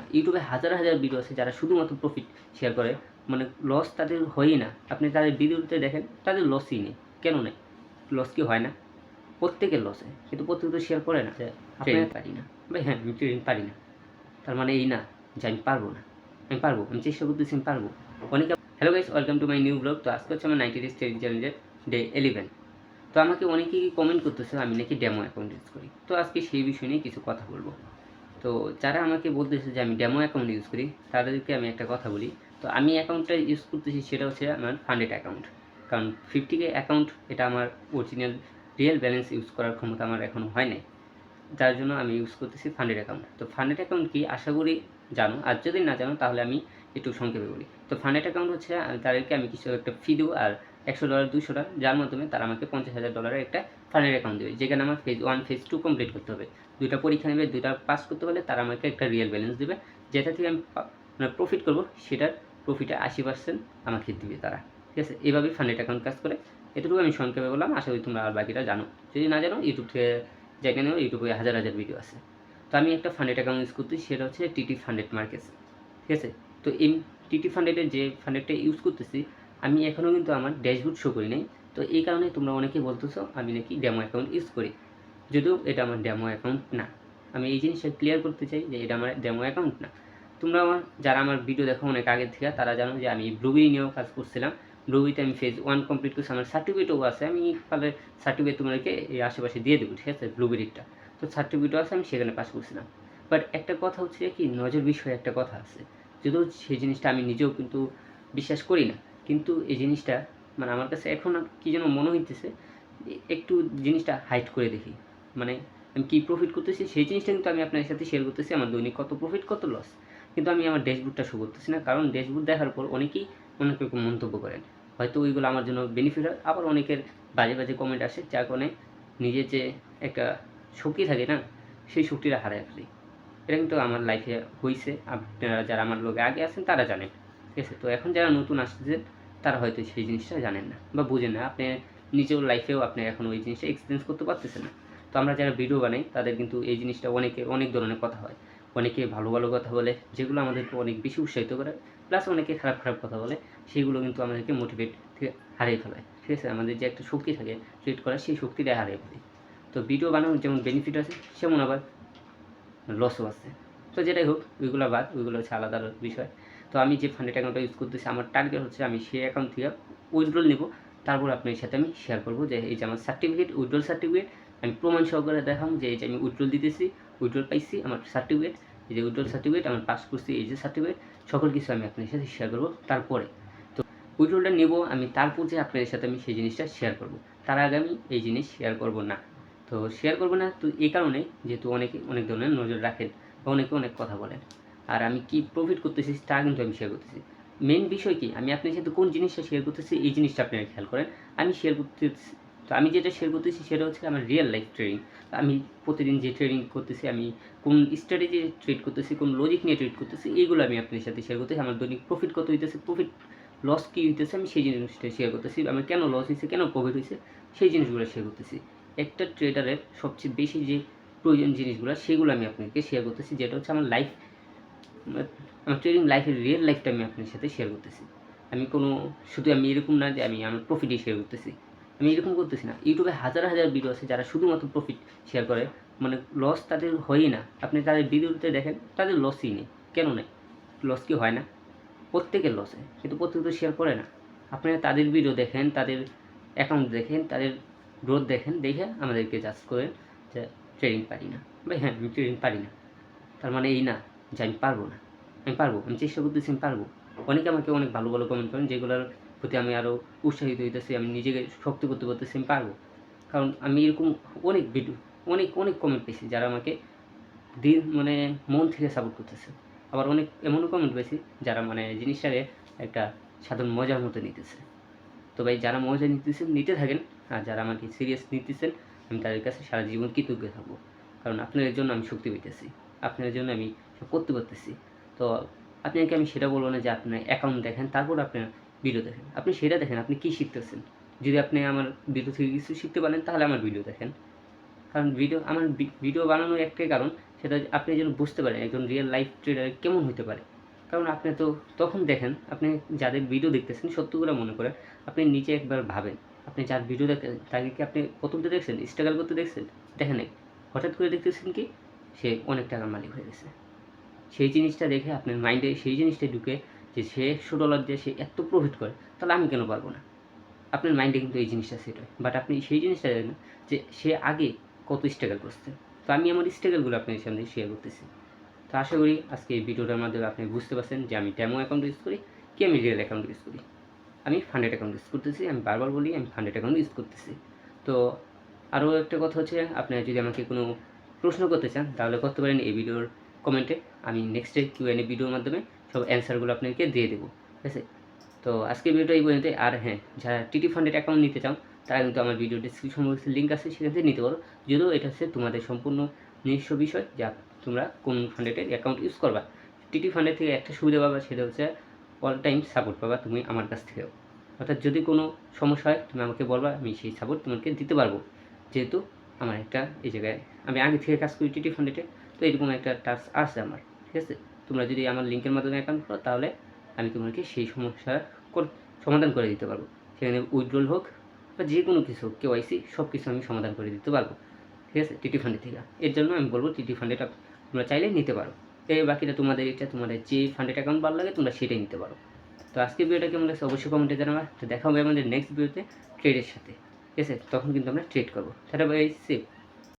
না। ইউটিউবে হাজার হাজার ভিডিও আছে যারা শুধুমাত্র প্রফিট শেয়ার করে। মানে লস তাদের হয়ই না। আপনি তাদের ভিডিওতে দেখেন তাদের লসই নেই। কেন নেই? লস কি হয় না? প্রত্যেকের লসে কিন্তু প্রত্যেকে তো শেয়ার করে না। ট্রেনিং পারি না। ভাই হ্যাঁ আমি ট্রেনিং পারি না। তার মানে এই না যে আমি পারব না। আমি পারব। আমি চেষ্টা করতেছি আমি পারব। অনেকে hello guys welcome to my new blog তো আজকে হচ্ছে আমার নাইনটি ডেজ ট্রেনিং চ্যালেঞ্জের ডে ইলেভেন তো আমাকে অনেকেই কমেন্ট করতেছে আমি নাকি ডেমো অ্যাকাউন্ট ইউজ করি। তো আজকে সেই বিষয় নিয়ে কিছু কথা বলব। তো যারা আমাকে বলতেছে যে আমি ডেমো অ্যাকাউন্ট ইউজ করি, তাদেরকে আমি একটা কথা বলি। তো আমি অ্যাকাউন্টটা ইউজ করতেছি সেটা হচ্ছে আমার ফান্ডেড অ্যাকাউন্ট কারণ ফিফটি কে অ্যাকাউন্ট এটা আমার অরিজিনাল রিয়েল ব্যালেন্স ইউজ করার ক্ষমতা আমার এখনও হয় নাই। যার জন্য আমি ইউজ করতেছি ফান্ডেড অ্যাকাউন্ট তো ফান্ডেড অ্যাকাউন্ট কি? আশা করি জানো। আর যদি না জানো, তাহলে আমি একটু সংক্ষেপে বলি। তো ফান্ডেড অ্যাকাউন্ট হচ্ছে তাদেরকে আমি কিছু একটা ফি দেবো, আর একশো ডলার দুশো ডলার যার মাধ্যমে তারা আমাকে পঞ্চাশ হাজার ডলারের একটা ফান্ডেড অ্যাকাউন্ট দেবে। যেখানে আমার phase one phase two complete করতে হবে। দুইটা পরীক্ষা নেবে, দুইটা পাস করতে হলে তারা আমাকে একটা রিয়েল ব্যালেন্স দেবে। যেটা থেকে আমি মানে প্রফিট করব, সেটার প্রফিটে আশি পার্সেন্ট আমাকে দিবে তারা। ঠিক আছে? এভাবেই ফান্ডেড অ্যাকাউন্ট কাজ করে। এতটুকু আমি সংক্ষেপে বললাম। আশা করি তোমরা আর বাকিটা জানো। যদি না জানো ইউটিউব থেকে নেও। ইউটিউবে হাজার হাজার ভিডিও আছে। তো আমি একটা ফান্ডেড অ্যাকাউন্ট ইউজ করতেছি, সেটা হচ্ছে টিটি ফান্ডেড মার্কেটস ঠিক আছে? তো এই টিটি ফান্ডেডের যে ফান্ডেডটা ইউজ করতেছি, আমি এখনও কিন্তু আমার ড্যাশবোর্ড শো করি নাই। তো এই কারণে তোমরা অনেকে বলতেছো, আমি নাকি ডেমো অ্যাকাউন্ট ইউজ করি। যদিও এটা আমার ডেমো অ্যাকাউন্ট না। আমি এই জিনিসটা ক্লিয়ার করতে চাই যে এটা আমার ডেমো অ্যাকাউন্ট না। তোমরা আমার, যারা আমার ভিডিও দেখো অনেক আগের থেকে, তারা জানো যে আমি ব্লুবেরি নিয়েও কাজ করছিলাম। ব্লুবিতে আমি ফেজ ওয়ান কমপ্লিট করছি। আমার সার্টিফিকেটও আছে। আমি তাহলে সার্টিফিকেট তোমাদেরকে এই আশেপাশে দিয়ে দেবো, ঠিক আছে? ব্লুবেরিটা তো সার্টিফিকেটও আছে, আমি সেখানে পাস করছিলাম। বাট একটা কথা হচ্ছে কি, নজর বিষয়ে একটা কথা আছে। যদিও সেই জিনিসটা আমি নিজেও কিন্তু বিশ্বাস করি না। কিন্তু এই জিনিসটা মানে আমার কাছে এখন কি যেন মনে হইতেছে একটু জিনিসটা হাইট করে দেখি। মানে আমি কী প্রফিট করতেছি সেই জিনিসটা কিন্তু আমি আপনার সাথে শেয়ার করতেছি, আমার দৈনিক কত প্রফিট কত লস কিন্তু আমি আমার ড্যাশবোর্ডটা শো করতেছি না, কারণ ড্যাশবোর্ড দেখার পর অনেকেই অনেক রকম মন্তব্য করেন। হয়তো ওইগুলো আমার জন্য বেনিফিট হয়, আবার অনেকের বাজে বাজে কমেন্ট আসে, যার কারণে নিজের যে একটা শক্তি থাকে না, সেই শক্তিটা হারায় ফেলি। এটা কিন্তু আমার লাইফে হয়েছে আপনারা যারা আমার লোকে আগে আছেন, তারা জানেন। ঠিক আছে? তো এখন যারা নতুন আসছেন তারা হয়তো সেই জিনিসটা জানেন না বা বুঝেন না। আপনি নিজের লাইফেও আপনি এখন ওই জিনিসটা এক্সপিরিয়েন্স করতে পারতেছেন না। তো আমরা যারা ভিডিও বানাই, তাদের কিন্তু এই জিনিসটা অনেকে, অনেক ধরনের কথা হয়। অনেকে ভালো ভালো কথা বলে, যেগুলো আমাদেরকে অনেক বেশি উৎসাহিত করে। প্লাস অনেকে খারাপ খারাপ কথা বলে, সেগুলো কিন্তু আমাদেরকে মোটিভেট হারিয়ে ফেলায় ঠিক আছে? আমাদের যে একটা শক্তি থাকে ট্রিট করার সেই শক্তিটা হারিয়ে ফেলি। তো ভিডিও বানানোর যেমন বেনিফিট আছে, সেমন আবার লসও আছে। তো যেটাই হোক, ওইগুলো বাদ, ওইগুলো হচ্ছে আলাদা বিষয়। তো আমি যে ফান্ডেড অ্যাকাউন্টটা ইউজ করতেছি, আমার টার্গেট হচ্ছে আমি সেই অ্যাকাউন্ট থেকে উইথড্রল নেব। তারপর আপনার সাথে আমি শেয়ার করব যে এই যে আমার সার্টিফিকেট উইথড্রল সার্টিফিকেট আমি প্রমাণ সহকারে দেখাম যে এই যে আমি উইথড্রল দিতেছি উইথড্রল পাইছি আমার সার্টিফিকেট এই যে উইথড্রল সার্টিফিকেট আমার পাস করছি এই যে সার্টিফিকেট সকল কিছু আমি আপনার সাথে শেয়ার করব তারপরে। তো উইথড্রলটা নেব আমি তারপর যে আপনাদের সাথে আমি সেই জিনিসটা শেয়ার করব। তার আগে আমি এই জিনিস শেয়ার করব না। তো শেয়ার করব না তো এই কারণে যেহেতু অনেকে অনেক ধরনের নজর রাখেন বা অনেকে অনেক কথা বলেন। আর আমি কি প্রফিট করতেছি, তা কিন্তু আমি শেয়ার করতেছি। মেন বিষয় কি? আমি আপনার সাথে কোন জিনিসটা শেয়ার করতেছি, এই জিনিসটা আপনারা খেয়াল করেন। আমি শেয়ার করতেছি তো আমি যেটা শেয়ার করতেছি সেটা হচ্ছে আমার রিয়েল লাইফ ট্রেডিং আমি প্রতিদিন যে ট্রেডিং করতেছি, আমি কোন স্ট্র্যাটেজি ট্রেড করতেছি, কোন লজিক নিয়ে ট্রেড করতেছি এইগুলো আমি আপনার সাথে শেয়ার করতেছি। আমার দৈনিক প্রফিট কত হইতেছে প্রফিট লস কী হইতেছে, আমি সেই জিনিসটা শেয়ার করতেছি। আমার কেন লস হয়েছে কেন প্রফিট হয়েছে সেই জিনিসগুলো শেয়ার করতেছি। একটা ট্রেডারের সবচেয়ে বেশি যে প্রয়োজন জিনিসগুলো, সেগুলো আমি আপনাকে শেয়ার করতেছি, যেটা হচ্ছে আমার লাইফ আমার ট্রেডিং লাইফের রিয়েল লাইফটা আমি আপনার সাথে শেয়ার করতেছি। আমি কোনো, শুধু আমি এরকম না যে আমি আমার প্রফিটই শেয়ার করতেছি। আমি এরকম করতেছি না। ইউটিউবে হাজার হাজার ভিডিও আছে যারা শুধুমাত্র প্রফিট শেয়ার করে। মানে লস তাদের হয়ই না। আপনি তাদের ভিডিওতে দেখেন, তাদের লসই নেই। কেন নেই? লস কি হয় না? প্রত্যেকের লসে কিন্তু প্রত্যেকে তো শেয়ার করে না। আপনারা তাদের ভিডিও দেখেন, তাদের অ্যাকাউন্ট দেখেন, তাদের গ্রোথ দেখেন, দেখে আমাদেরকে জাজ করেন যে ট্রেডিং পারি না। ভাই হ্যাঁ আমি ট্রেডিং পারি না। তার মানে এই না। যে আমি পারব না। আমি পারব, আমি চেষ্টা করতেছি, আমি পারব। অনেকে আমাকে অনেক ভালো ভালো কমেন্ট করেন, যেগুলোর প্রতি আমি আরও উৎসাহিত হইতেছি, আমি নিজেকে শক্তি করতে করতেছি আমি পারব। কারণ আমি এরকম অনেক ভিডিও অনেক অনেক কমেন্ট পেয়েছি যারা আমাকে দিন মানে মন থেকে সাপোর্ট করতেছে। আবার অনেক এমনও কমেন্ট পেয়েছি যারা মানে জিনিসটাকে একটা সাধারণ মজার মতো নিতেছে। তো ভাই, যারা মজা নিতেছেন, নিতে থাকেন, আর যারা আমাকে সিরিয়াস নিতেছেন, আমি তাদের কাছে সারা জীবন কৃতজ্ঞ থাকব। কারণ আপনাদের জন্য আমি শক্তি পেতেছি আপনাদের জন্য আমি করতে পারতেছি। তো আপনাকে আমি সেটা বলব না যে আপনার অ্যাকাউন্ট দেখেন, তারপর আপনার ভিডিও দেখেন। আপনি সেটা দেখেন, আপনি কী শিখতেছেন? যদি আপনি আমার ভিডিও থেকে কিছু শিখতে পারেন, তাহলে আমার ভিডিও দেখেন। কারণ ভিডিও আমার ভিডিও বানানোর একটাই কারণ, সেটা আপনি যেন বুঝতে পারেন একজন রিয়েল লাইফ ট্রেডার কেমন হতে পারে। কারণ আপনি তো তখন দেখেন, আপনি যাদের ভিডিও দেখতেছেন সত্য করে মনে করে, আপনি নিচে একবার ভাবেন। আপনি যার ভিডিও দেখেন তাকে কি আপনি প্রথমতে দেখছেন স্ট্রাগল করতে দেখছেন? দেখেন হঠাৎ করে দেখতেছেন কি, সে অনেক টাকার মালিক হয়ে গেছে। সেই জিনিসটা দেখে আপনার মাইন্ডে সেই জিনিসটা ঢুকে যে সে একশো ডলার দিয়ে সে এত প্রফিট করে, তাহলে আমি কেন পারব না? আপনার মাইন্ডে কিন্তু এই জিনিসটা সেট হয়। বাট আপনি সেই জিনিসটা জানেন যে সে আগে কত স্ট্রাগল করছে। তো আমি আমার স্ট্রাগলগুলো আপনাদের সামনে শেয়ার করতেছি। তো আশা করি আজকে এই ভিডিওটার মাধ্যমে আপনি বুঝতে পারছেন যে আমি ডেমো অ্যাকাউন্ট ইউজ করি, কি আমি রিয়েল অ্যাকাউন্ট ইউজ করি। আমি ফান্ডেড অ্যাকাউন্ট ইউজ করতেছি, আমি বারবার বলি আমি ফান্ডেড অ্যাকাউন্ট ইউজ করতেছি। তো আরও একটা কথা হচ্ছে, আপনারা যদি আমাকে কোনো প্রশ্ন করতে চান, তাহলে করতে পারেন এই ভিডিওর কমেন্টে আমি নেক্সটে কিউ এন ভিডিওর মাধ্যমে সব অ্যান্সারগুলো আপনাকে দিয়ে দেবো। ঠিক আছে? তো আজকের ভিডিওটা এই পর্যন্ত আর হ্যাঁ যারা টিটি ফান্ডের অ্যাকাউন্ট নিতে চান তারা কিন্তু আমার ভিডিও ডিসক্রিপশন বক্সে লিঙ্ক আছে, সেখান থেকে নিতে পারো। যদিও এটা হচ্ছে তোমাদের সম্পূর্ণ নিজস্ব বিষয় যা তোমরা কোন ফান্ডের অ্যাকাউন্ট ইউজ করবা। টিটি ফান্ডের থেকে একটা সুবিধা পাবা, সেটা হচ্ছে অল টাইম সাপোর্ট পাবা তুমি আমার কাছ থেকেও। অর্থাৎ যদি কোনো সমস্যা হয়, তুমি আমাকে বলবা, আমি সেই সাপোর্ট তোমাকে দিতে পারব। যেহেতু আমার একটা এই জায়গায় আমি আগে থেকে কাজ করি টিটি ফান্ডেটে তো এরকম একটা টাস্ক আছে আমার, ঠিক আছে? তোমরা যদি আমার লিঙ্কের মাধ্যমে অ্যাকাউন্ট করো, তাহলে আমি তোমাকে সেই সমস্যার কর- সমাধান করে দিতে পারব। সেখানে উইথড্রল হোক বা যে কোনো কিছু হোক কেওয়াইসি সব কিছু আমি সমাধান করে দিতে পারব, ঠিক আছে? টিটি ফান্ডের থেকে। এর জন্য আমি বলব টিটি ফান্ডেটা তোমরা চাইলে নিতে পারো। এই বাকিটা তোমাদের এটা, তোমাদের যে ফান্ডেড অ্যাকাউন্ট ভালো লাগে, তোমরা সেটাই নিতে পারো। তো আজকের ভিডিওটা কেমন লাগছে? অবশ্যই কমেন্টে জানাবা। তো দেখা হবে আমাদের নেক্সট ভিডিওতে ট্রেডের সাথে, ঠিক আছে? তখন কিন্তু আমরা ট্রেড করব। সেটা বাই সেফ